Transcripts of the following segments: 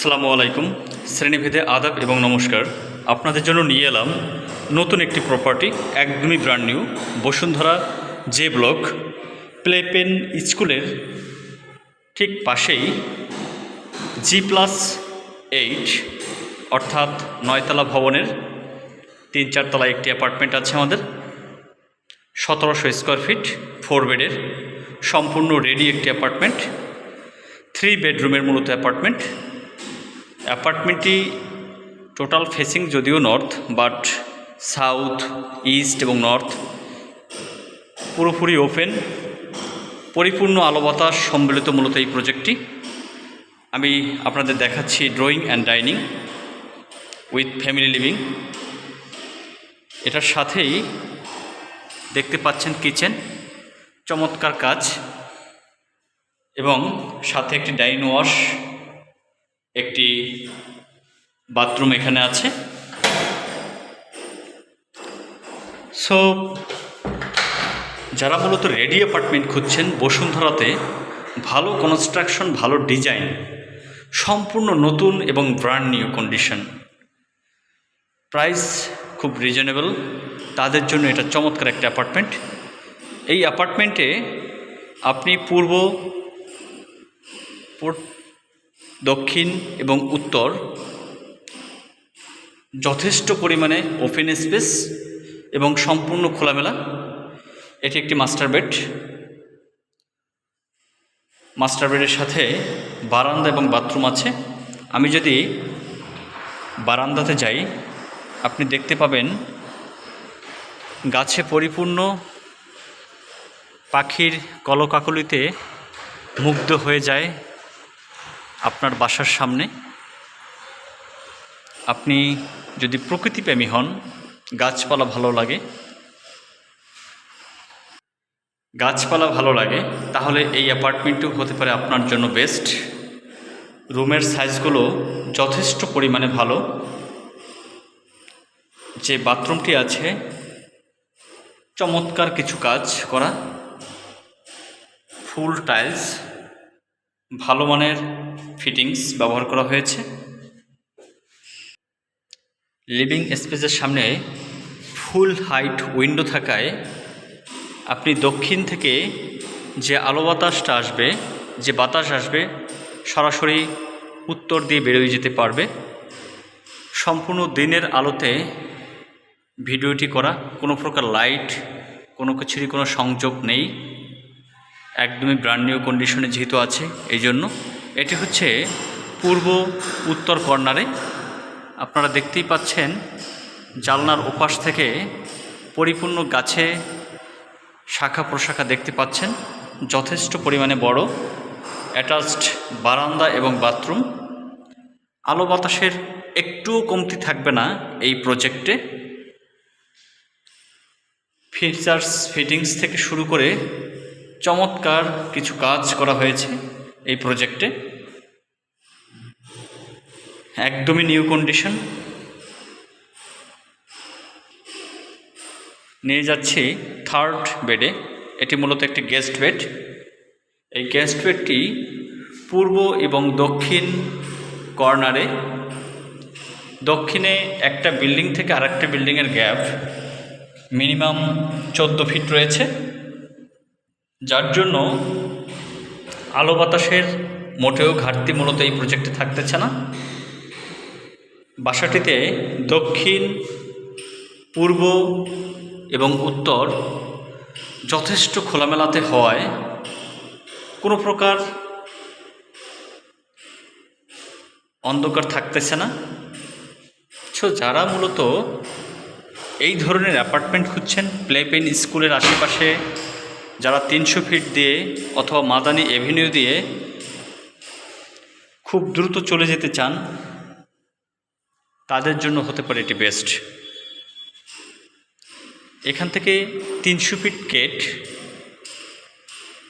আসসালামু আলাইকুম। শ্রেণীভেদে আদাব এবং নমস্কার। আপনাদের জন্য নিয়ে এলাম নতুন একটি প্রপার্টি একদমই brand new Bashundhara J block play pen স্কুলের ঠিক পাশেই জি প্লাস এইট অর্থাৎ নয়তলা ভবনের তিন চারতলা একটি অ্যাপার্টমেন্ট আছে আমাদের। সতেরোশো স্কোয়ার ফিট ফোর বেডের সম্পূর্ণ রেডি একটি অ্যাপার্টমেন্ট থ্রি বেডরুমের মূলত অ্যাপার্টমেন্ট অ্যাপার্টমেন্টটি টোটাল ফেসিং যদিও নর্থ, বাট সাউথ, ইস্ট এবং নর্থ পুরোপুরি ওপেন। পরিপূর্ণ আলো বাতাস সম্মিলিত মূলত এই প্রজেক্টটি। আমি আপনাদের দেখাচ্ছি drawing and dining with family living. এটার সাথেই দেখতে পাচ্ছেন কিচেন, চমৎকার কাজ এবং সাথে একটি ডাইন ওয়াশ। একটি বাথরুম এখানে আছে। সো যারা মূলত রেডি অ্যাপার্টমেন্ট খুঁজছেন, বসুন্ধরাতে ভালো কনস্ট্রাকশন, ভালো ডিজাইন, সম্পূর্ণ নতুন এবং ব্র্যান্ড নিউ কন্ডিশন প্রাইস খুব রিজনেবল তাদের জন্য এটা চমৎকার একটা অ্যাপার্টমেন্ট। এই অ্যাপার্টমেন্টে আপনি পূর্ব পূর- দক্ষিণ এবং উত্তর, যথেষ্ট পরিমাণে ওপেন স্পেস এবং সম্পূর্ণ খোলামেলা। এটি একটি মাস্টার বেড মাস্টার বেডের সাথে বারান্দা এবং বাথরুম আছে। আমি যদি বারান্দাতে যাই, আপনি দেখতে পাবেন গাছে পরিপূর্ণ পাখির কলকাকলিতে মুগ্ধ হয়ে যায়। আপনার বাসার সামনে। আপনি যদি প্রকৃতিপ্রেমী হন, গাছপালা ভালো লাগে, গাছপালা ভালো লাগে, তাহলে এই অ্যাপার্টমেন্টও হতে পারে আপনার জন্য বেস্ট। রুমের সাইজগুলো যথেষ্ট পরিমাণে ভালো। যে বাথরুমটি আছে, চমৎকার কিছু কাজ করা। ফুল টাইলস, ভালো মানের ফিটিংস ব্যবহার করা হয়েছে। লিভিং স্পেসের সামনে ফুল হাইট উইন্ডো থাকায় আপনি দক্ষিণ থেকে যে আলো বাতাসটা আসবে, যে বাতাস আসবে, সরাসরি উত্তর দিয়ে বেরোয় যেতে পারবে। সম্পূর্ণ দিনের আলোতে ভিডিওটি করা, কোনো প্রকার লাইট কোনো কিছুরই কোনো সংযোগ নেই। একদমই ব্র্যান্ড নিউ কন্ডিশনে যেহেতু আছে এই জন্য এটি হচ্ছে পূর্ব উত্তর কর্নারে। আপনারা দেখতেই পাচ্ছেন জালনার ওপাশ থেকে পরিপূর্ণ গাছে শাখা প্রশাখা দেখতে পাচ্ছেন। যথেষ্ট পরিমাণে বড় অ্যাটাচড বারান্দা এবং বাথরুম। আলো বাতাসের একটুও কমতি থাকবে না এই প্রজেক্টে। ফিচার্স, ফিটিংস থেকে শুরু করে চমৎকার কিছু কাজ করা হয়েছে। এই প্রজেক্টে একদমই নিউ কন্ডিশন নিয়ে যাচ্ছি থার্ড বেডে এটি মূলত একটি গেস্ট বেড এই গেস্ট বেডটি পূর্ব এবং দক্ষিণ কর্নারে দক্ষিণে একটা বিল্ডিং থেকে আরেকটা বিল্ডিংয়ের গ্যাপ মিনিমাম চোদ্দ ফিট রয়েছে। যার জন্য আলো বাতাসের মোটেও ঘাটতি মূলত এই প্রজেক্টে থাকতেছে না। বাসাটিতে দক্ষিণ, পূর্ব এবং উত্তর যথেষ্ট খোলামেলাতে হওয়ায় কোনো প্রকার অন্ধকার থাকতেছে না। সো যারা মূলত এই ধরনের অ্যাপার্টমেন্ট খুঁজছেন প্লে পেন স্কুলের আশেপাশে যারা তিনশো ফিট দিয়ে অথবা মাদানি এভিনিউ দিয়ে খুব দ্রুত চলে যেতে চান, তাদের জন্য হতে পারে এটি বেস্ট। এখান থেকে তিনশো ফিট কেট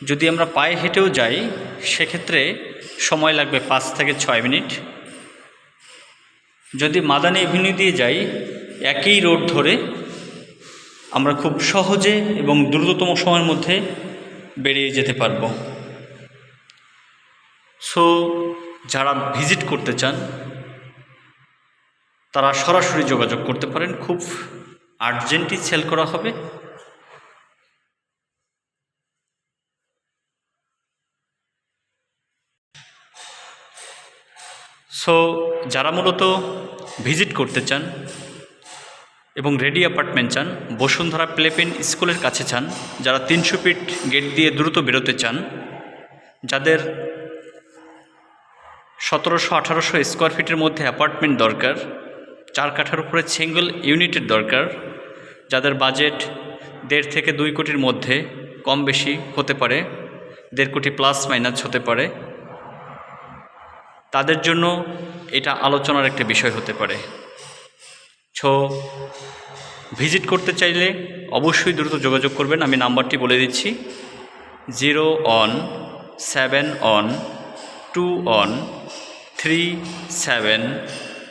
যদি আমরা পায়ে হেঁটেও যাই, সেক্ষেত্রে সময় লাগবে পাঁচ থেকে ছয় মিনিট। যদি মাদানি এভিনিউ দিয়ে যাই, একই রোড ধরে আমরা খুব সহজে এবং দ্রুততম সময়ের মধ্যে বেরিয়ে যেতে পারব। সো যারা ভিজিট করতে চান, তারা সরাসরি যোগাযোগ করতে পারেন। খুব আর্জেন্টই সেল করা হবে। সো যারা মূলত ভিজিট করতে চান এবং রেডি অ্যাপার্টমেন্ট চান, বসুন্ধরা প্লেপেন স্কুলের কাছে চান, যারা তিনশো ফিট গেট দিয়ে দ্রুত বেরোতে চান, যাদের সতেরোশো আঠারোশো স্কোয়ার ফিটের মধ্যে অ্যাপার্টমেন্ট দরকার, চার কাঠার উপরে সিঙ্গল ইউনিটের দরকার, যাদের বাজেট দেড় থেকে দুই কোটির মধ্যে কম বেশি হতে পারে, দেড় কোটি প্লাস মাইনাস হতে পারে, তাদের জন্য এটা আলোচনার একটা বিষয় হতে পারে। ছো ভিজিট করতে চাইলে অবশ্যই দ্রুত যোগাযোগ করবেন। আমি নাম্বারটি বলে দিচ্ছি। Zero one seven one two one three seven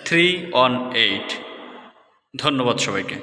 three one eight. ধন্যবাদ সবাইকে।